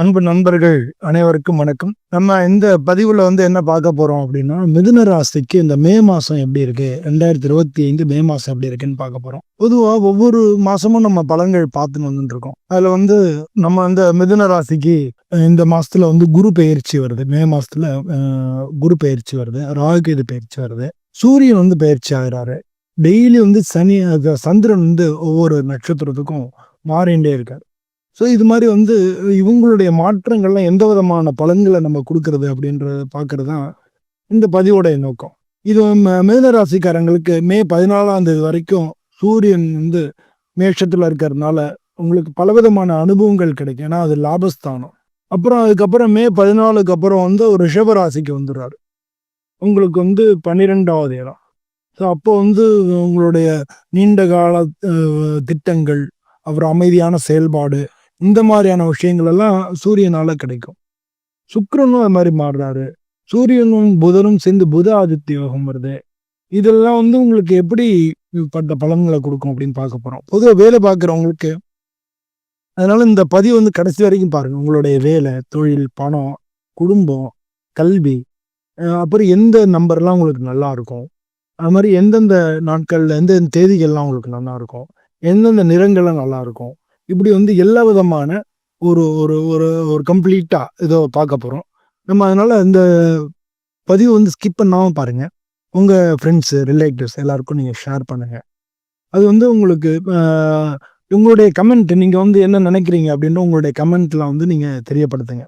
அன்பு நண்பர்கள் அனைவருக்கும் வணக்கம். நம்ம இந்த பதிவுல வந்து என்ன பார்க்க போறோம் அப்படின்னா மிதுன ராசிக்கு இந்த மே மாசம் எப்படி இருக்கு? ரெண்டாயிரத்தி இருபத்தி ஐந்து மே மாசம் எப்படி இருக்குன்னு பார்க்க போறோம். பொதுவா ஒவ்வொரு மாசமும் நம்ம பலன்கள் பார்த்துன்னு வந்துட்டு இருக்கோம். அதுல வந்து நம்ம இந்த மிதுன ராசிக்கு இந்த மாசத்துல வந்து குரு பயிற்சி வருது. மே மாசத்துல குரு பயிற்சி வருது. ராகுகேது பயிற்சி வருது. சூரியன் வந்து பயிற்சி ஆகிறாரு. டெய்லி வந்து சனி சந்திரன் வந்து ஒவ்வொரு நட்சத்திரத்துக்கும் மாறிண்டே இருக்காரு. ஸோ இது மாதிரி வந்து இவங்களுடைய மாற்றங்கள்லாம் எந்த விதமான பலன்களை நம்ம கொடுக்கறது அப்படின்றத பார்க்கறது தான் இந்த பதிவோடைய நோக்கம். இது ம- ராசிக்காரங்களுக்கு மே பதினாலாம் தேதி வரைக்கும் சூரியன் வந்து மேஷத்தில் இருக்கிறதுனால உங்களுக்கு பலவிதமான அனுபவங்கள் கிடைக்கும். ஏன்னா அது லாபஸ்தானம். அப்புறம் அதுக்கப்புறம் மே பதினாலுக்கு அப்புறம் வந்து ஒரு ரிஷப ராசிக்கு வந்துடுறாரு. உங்களுக்கு வந்து பன்னிரெண்டாவது இடம். ஸோ அப்போ வந்து உங்களுடைய நீண்ட கால திட்டங்கள் அப்புறம் அமைதியான செயல்பாடு இந்த மாதிரியான விஷயங்கள் எல்லாம் சூரியனால கிடைக்கும். சுக்கரனும் அது மாதிரி மாறுறாரு. சூரியனும் புதனும் சேர்ந்து புத ஆதித்ய யோகம் வருது. இதெல்லாம் வந்து உங்களுக்கு எப்படி பட்ட பலன்களை கொடுக்கும் அப்படின்னு பார்க்க போறோம். பொதுவாக வேலை பார்க்குறவங்களுக்கு அதனால இந்த பதிவு வந்து கடைசி வரைக்கும் பாருங்க. உங்களுடைய வேலை தொழில் பணம் குடும்பம் கல்வி அப்புறம் எந்த நம்பர்லாம் உங்களுக்கு நல்லா இருக்கும்? அது மாதிரி எந்தெந்த நாட்கள்ல எந்தெந்த தேதிகள்லாம் உங்களுக்கு நல்லா இருக்கும்? எந்தெந்த நிறங்கள்லாம் நல்லா இருக்கும்? இப்படி வந்து எல்லா விதமான ஒரு ஒரு ஒரு ஒரு கம்ப்ளீட்டாக இதோ பார்க்க போகிறோம் நம்ம அதனால் இந்த பதிவு வந்து ஸ்கிப் பண்ணாமல் பாருங்கள் உங்கள் ஃப்ரெண்ட்ஸு ரிலேட்டிவ்ஸ் எல்லாருக்கும் நீங்கள் ஷேர் பண்ணுங்கள் அது வந்து உங்களுக்கு உங்களுடைய கமெண்ட் நீங்கள் வந்து என்ன நினைக்கிறீங்க அப்படின்னு உங்களுடைய கமெண்ட்லாம் வந்து நீங்கள் தெரியப்படுத்துங்க.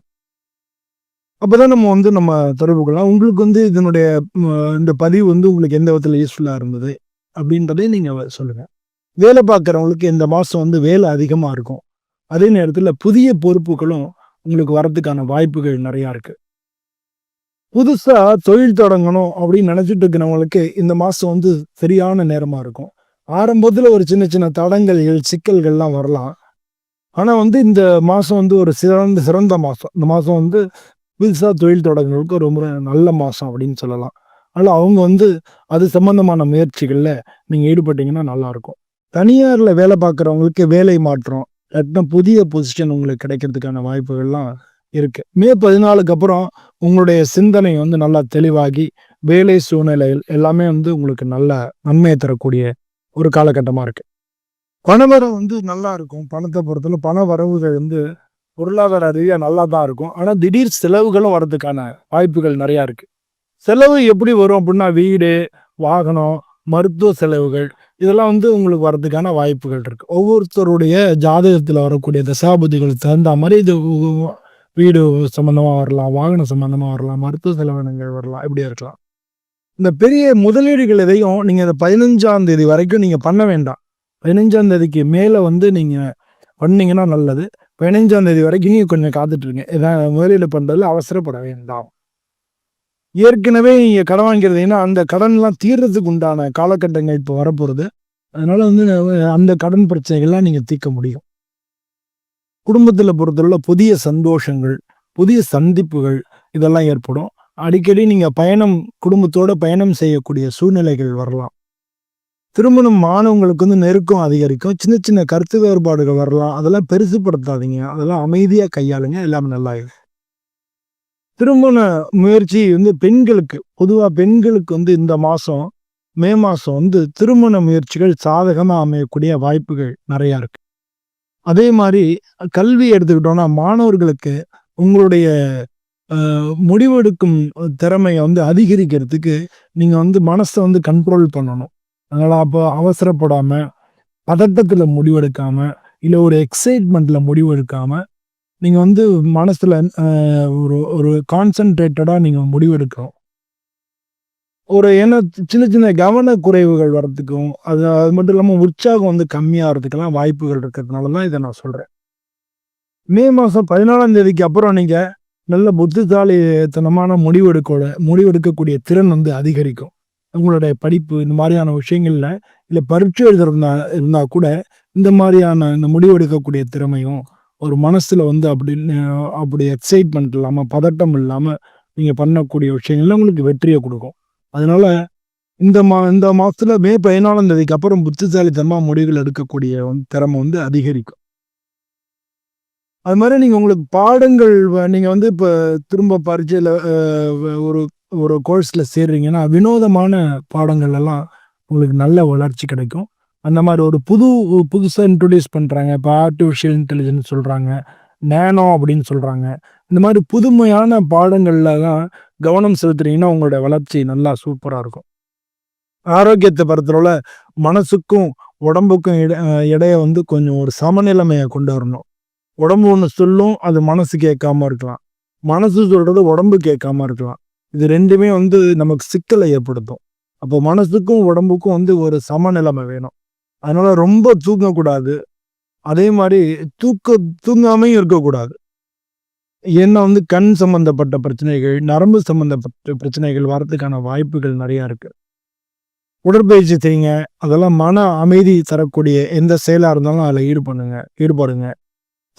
அப்போ தான் நம்ம வந்து நம்ம தொடர்பு கொள்ளலாம். உங்களுக்கு வந்து இதனுடைய இந்த பதிவு வந்து உங்களுக்கு எந்த விதத்தில் யூஸ்ஃபுல்லாக இருந்தது அப்படின்றதையும் நீங்கள் சொல்லுங்கள் வேலை பார்க்குறவங்களுக்கு இந்த மாதம் வந்து வேலை அதிகமாக இருக்கும். அதே நேரத்தில் புதிய பொறுப்புகளும் உங்களுக்கு வரதுக்கான வாய்ப்புகள் நிறையா இருக்குது புதுசாக தொழில் தொடங்கணும் அப்படின்னு நினச்சிட்டு இருக்கிறவங்களுக்கு இந்த மாதம் வந்து சரியான நேரமாக இருக்கும். ஆரம்பத்தில் ஒரு சின்ன சின்ன தடங்கல்கள் சிக்கல்கள்லாம் வரலாம். ஆனால் வந்து இந்த மாதம் வந்து ஒரு சிறந்த சிறந்த மாதம் இந்த மாதம் வந்து புதுசாக தொழில் தொடங்குறவங்களுக்கு ரொம்ப நல்ல மாதம் அப்படின்னு சொல்லலாம். அதனால் அவங்க வந்து அது சம்பந்தமான முயற்சிகளில் நீங்கள் ஈடுபட்டீங்கன்னா நல்லாயிருக்கும் தனியாரில் வேலை பார்க்குறவங்களுக்கு வேலை மாற்றம் இல்லாட்டினா புதிய பொசிஷன் உங்களுக்கு கிடைக்கிறதுக்கான வாய்ப்புகள்லாம் இருக்குது மே பதினாலுக்கு அப்புறம் உங்களுடைய சிந்தனை வந்து நல்லா தெளிவாகி வேலை சூழ்நிலைகள் எல்லாமே வந்து உங்களுக்கு நல்ல நன்மையை தரக்கூடிய ஒரு காலகட்டமாக இருக்குது பணவரம் வந்து நல்லா இருக்கும். பணத்தை பொறுத்தவரை பண வரவுகள் வந்து பொருளாதார ரீதியாக நல்லா தான் இருக்கும். ஆனால் திடீர் செலவுகளும் வர்றதுக்கான வாய்ப்புகள் நிறையா இருக்குது செலவு எப்படி வரும் அப்படின்னா வீடு வாகனம் மருத்துவ செலவுகள் இதெல்லாம் வந்து உங்களுக்கு வர்றதுக்கான வாய்ப்புகள் இருக்கு. ஒவ்வொருத்தருடைய ஜாதகத்தில் வரக்கூடிய தசாபதிகளுக்கு தகுந்த மாதிரி இது வீடு சம்பந்தமா வரலாம் வாகனம் சம்பந்தமா வரலாம் மருத்துவ செலவினங்கள் வரலாம் இப்படி இருக்கலாம். இந்த பெரிய முதலீடுகள் எதையும் நீங்க இந்த பதினஞ்சாம் தேதி வரைக்கும் நீங்க பண்ண வேண்டாம். பதினஞ்சாம் தேதிக்கு மேல வந்து நீங்க பண்ணீங்கன்னா நல்லது. பதினஞ்சாம் தேதி வரைக்கும் கொஞ்சம் காத்துட்டு இருங்க. இதான் முதலீடு பண்றதுல அவசரப்பட வேண்டாம். ஏற்கனவே நீங்கள் கடன் வாங்கிறதுன்னா அந்த கடன்லாம் தீர்றதுக்கு உண்டான காலகட்டங்கள் இப்போ வரப்போகிறது அதனால் வந்து அந்த கடன் பிரச்சனைகள்லாம் நீங்கள் தீர்க்க முடியும். குடும்பத்தில் பொறுத்தவரை புதிய சந்தோஷங்கள் புதிய சந்திப்புகள் இதெல்லாம் ஏற்படும். அடிக்கடி நீங்கள் பயணம் குடும்பத்தோட பயணம் செய்யக்கூடிய சூழ்நிலைகள் வரலாம். திருமணம் மாணவங்களுக்கு வந்து நெருக்கம் அதிகரிக்கும். சின்ன சின்ன கருத்து வேறுபாடுகள் வரலாம். அதெல்லாம் பெருசுப்படுத்தாதீங்க. அதெல்லாம் அமைதியாக கையாளுங்க. எல்லாமே நல்லா இருக்கும் திருமண முயற்சி வந்து பெண்களுக்கு பொதுவாக பெண்களுக்கு வந்து இந்த மாதம் மே மாதம் வந்து திருமண முயற்சிகள் சாதகமாக அமையக்கூடிய வாய்ப்புகள் நிறையா இருக்கு. அதே மாதிரி கல்வி எடுத்துக்கிட்டோம்னா மாணவர்களுக்கு உங்களுடைய முடிவெடுக்கும் திறமையை வந்து அதிகரிக்கிறதுக்கு நீங்கள் வந்து மனசை வந்து கண்ட்ரோல் பண்ணணும். அதனால் அப்போ அவசரப்படாமல் பதட்டத்தில் முடிவெடுக்காமல் இல்லை ஒரு எக்ஸைட்மெண்ட்டில் முடிவெடுக்காமல் நீங்கள் வந்து மனசில் ஒரு ஒரு கான்சென்ட்ரேட்டடா நீங்கள் முடிவெடுக்கணும். ஒரு ஏன்னா சின்ன சின்ன கவன குறைவுகள் வர்றதுக்கும் அது அது மட்டும் இல்லாமல் உற்சாகம் வந்து கம்மியாகிறதுக்கெல்லாம் வாய்ப்புகள் இருக்கிறதுனால தான் இதை நான் சொல்கிறேன் மே மாதம் பதினாலாம் தேதிக்கு அப்புறம் நீங்கள் நல்ல புத்திசாலித்தனமான முடிவெடுக்கோட முடிவெடுக்கக்கூடிய திறன் வந்து அதிகரிக்கும். உங்களுடைய படிப்பு இந்த மாதிரியான விஷயங்களில் இல்லை பரீட்சை எழுதுறதுனா இருந்தால் கூட இந்த மாதிரியான இந்த முடிவெடுக்கக்கூடிய திறமையும் ஒரு மனசுல வந்து அப்படி அப்படி எக்ஸைட்மெண்ட் இல்லாம பதட்டம் இல்லாம நீங்க பண்ணக்கூடிய விஷயங்கள்ல உங்களுக்கு வெற்றியை கொடுக்கும். அதனால இந்த மா இந்த மாசத்துல மே பதினாலாம் தேதிக்கு அப்புறம் புத்திசாலித்தனமா முடிவுகள் எடுக்கக்கூடிய திறமை வந்து அதிகரிக்கும். அது மாதிரி நீங்கள் உங்களுக்கு பாடங்கள் நீங்கள் வந்து இப்போ திரும்ப பரீட்சையில் ஒரு ஒரு கோர்ஸில் சேர்றீங்கன்னா வினோதமான பாடங்கள் எல்லாம் உங்களுக்கு நல்ல வளர்ச்சி கிடைக்கும். அந்த மாதிரி ஒரு புது புதுசாக இன்ட்ரொடியூஸ் பண்ணுறாங்க இப்போ ஆர்டிஃபிஷியல் இன்டெலிஜென்ஸ் சொல்கிறாங்க நேனோ அப்படின்னு சொல்கிறாங்க இந்த மாதிரி புதுமையான பாடங்களில் தான் கவனம் செலுத்துறீங்கன்னா உங்களோட வளர்ச்சி நல்லா சூப்பராக இருக்கும். ஆரோக்கியத்தை பொறுத்தளவில் மனசுக்கும் உடம்புக்கும் இட இடையை வந்து கொஞ்சம் ஒரு சமநிலைமையை கொண்டு வரணும். உடம்பு ஒன்று சொல்லும் அது மனசு கேட்காம இருக்கலாம். மனசு சொல்கிறது உடம்பு கேட்காம இருக்கலாம். இது ரெண்டுமே வந்து நமக்கு சிக்கலை ஏற்படுத்தும். அப்போ மனசுக்கும் உடம்புக்கும் வந்து ஒரு சமநிலைமை வேணும். அதனால ரொம்ப தூங்கக்கூடாது. அதே மாதிரி தூக்க தூங்காமையும் இருக்கக்கூடாது. ஏன்னா வந்து கண் சம்பந்தப்பட்ட பிரச்சனைகள் நரம்பு சம்பந்தப்பட்ட பிரச்சனைகள் வரதுக்கான வாய்ப்புகள் நிறையா இருக்கு. உடற்பயிற்சி செய்யுங்க. அதெல்லாம் மன அமைதி தரக்கூடிய எந்த செயலாக இருந்தாலும் அதில் ஈடுபடுங்க ஈடுபடுங்க.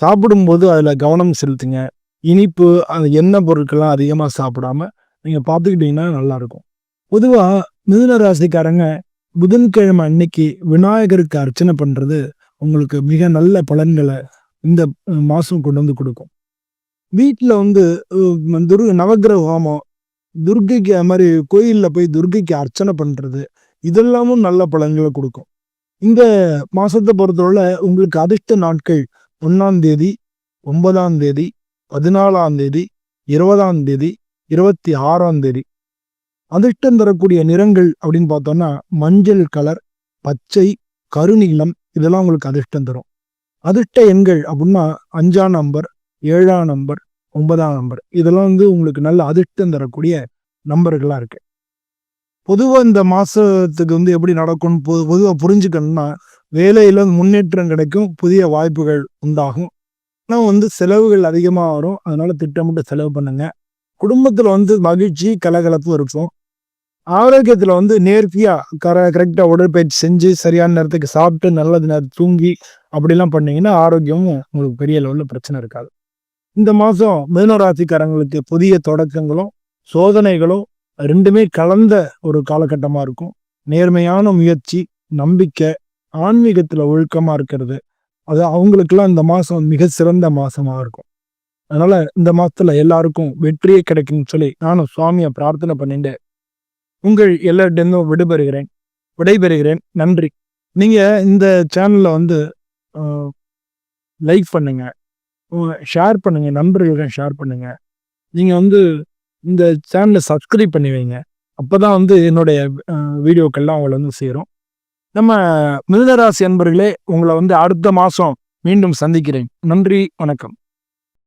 சாப்பிடும்போது அதில் கவனம் செலுத்துங்க. இனிப்பு அந்த எண்ணெய் பொருட்கள்லாம் அதிகமாக சாப்பிடாம நீங்கள் பார்த்துக்கிட்டிங்கன்னா நல்லாயிருக்கும் பொதுவாக மிதுன ராசிக்காரங்க புதன்கிழமை அன்னைக்கு விநாயகருக்கு அர்ச்சனை பண்ணுறது உங்களுக்கு மிக நல்ல பலன்களை இந்த மாதம் கொண்டு வந்து கொடுக்கும். வீட்டில் வந்து துர்க நவகிரக ஹோமம் துர்கைக்கு அது மாதிரி கோயிலில் போய் துர்கைக்கு அர்ச்சனை பண்ணுறது இதெல்லாமும் நல்ல பலன்களை கொடுக்கும். இந்த மாதத்தை பொறுத்தவரை உங்களுக்கு அதிர்ஷ்ட நாட்கள் ஒன்றாம் தேதி ஒன்பதாம் தேதி பதினாலாம் தேதி இருபதாம் தேதி இருபத்தி ஆறாம் தேதி. அதிர்ஷ்டம் தரக்கூடிய நிறங்கள் அப்படின்னு பார்த்தோம்னா மஞ்சள் கலர் பச்சை கருநீளம் இதெல்லாம் உங்களுக்கு அதிர்ஷ்டம் தரும். அதிர்ஷ்ட எண்கள் அப்படின்னா அஞ்சாம் நம்பர் ஏழாம் நம்பர் ஒன்பதாம் நம்பர் இதெல்லாம் வந்து உங்களுக்கு நல்ல அதிர்ஷ்டம் தரக்கூடிய நம்பர்களாக இருக்கு. பொதுவாக இந்த மாதத்துக்கு வந்து எப்படி நடக்கும்னு பொது பொதுவாக புரிஞ்சுக்கணும்னா வேலையில் முன்னேற்றம் கிடைக்கும் புதிய வாய்ப்புகள் உண்டாகும். ஆனால் வந்து செலவுகள் அதிகமாக வரும். அதனால திட்டமிட்டு செலவு பண்ணுங்க. குடும்பத்தில் வந்து மகிழ்ச்சி கலகலப்பு இருக்கும். ஆரோக்கியத்தில் வந்து நேர்த்தியாக கர கரெக்டாக உடற்பயிற்சி செஞ்சு சரியான நேரத்துக்கு சாப்பிட்டு நல்லது நேரம் தூங்கி அப்படிலாம் பண்ணீங்கன்னா ஆரோக்கியமும் உங்களுக்கு பெரிய லெவலில் பிரச்சனை இருக்காது. இந்த மாதம் மிதனராசிக்காரங்களுக்கு புதிய தொடக்கங்களும் சோதனைகளும் ரெண்டுமே கலந்த ஒரு காலகட்டமாக இருக்கும். நேர்மையான முயற்சி நம்பிக்கை ஆன்மீகத்தில் ஒழுக்கமாக இருக்கிறது. அது அவங்களுக்கெல்லாம் இந்த மாதம் மிக சிறந்த மாதமாக இருக்கும். அதனால் இந்த மாதத்துல எல்லாருக்கும் வெற்றியே கிடைக்கும்னு சொல்லி நானும் சுவாமியை பிரார்த்தனை பண்ணிட்டு உங்கள் எல்லார்ட்டேருந்தும் விடுபெறுகிறேன். விடைபெறுகிறேன். நன்றி. நீங்கள் இந்த சேனலில் வந்து லைக் பண்ணுங்கள் ஷேர் பண்ணுங்கள் நண்பர்களுக்கு ஷேர் பண்ணுங்கள் நீங்கள் வந்து இந்த சேனலை சப்ஸ்கிரைப் பண்ணி வைங்க. அப்போ தான் வந்து என்னுடைய வீடியோக்கள்லாம் உங்களை வந்து சேரும். நம்ம மிருதராசி அன்பர்களே உங்களை வந்து அடுத்த மாதம் மீண்டும் சந்திக்கிறேன். நன்றி. வணக்கம்.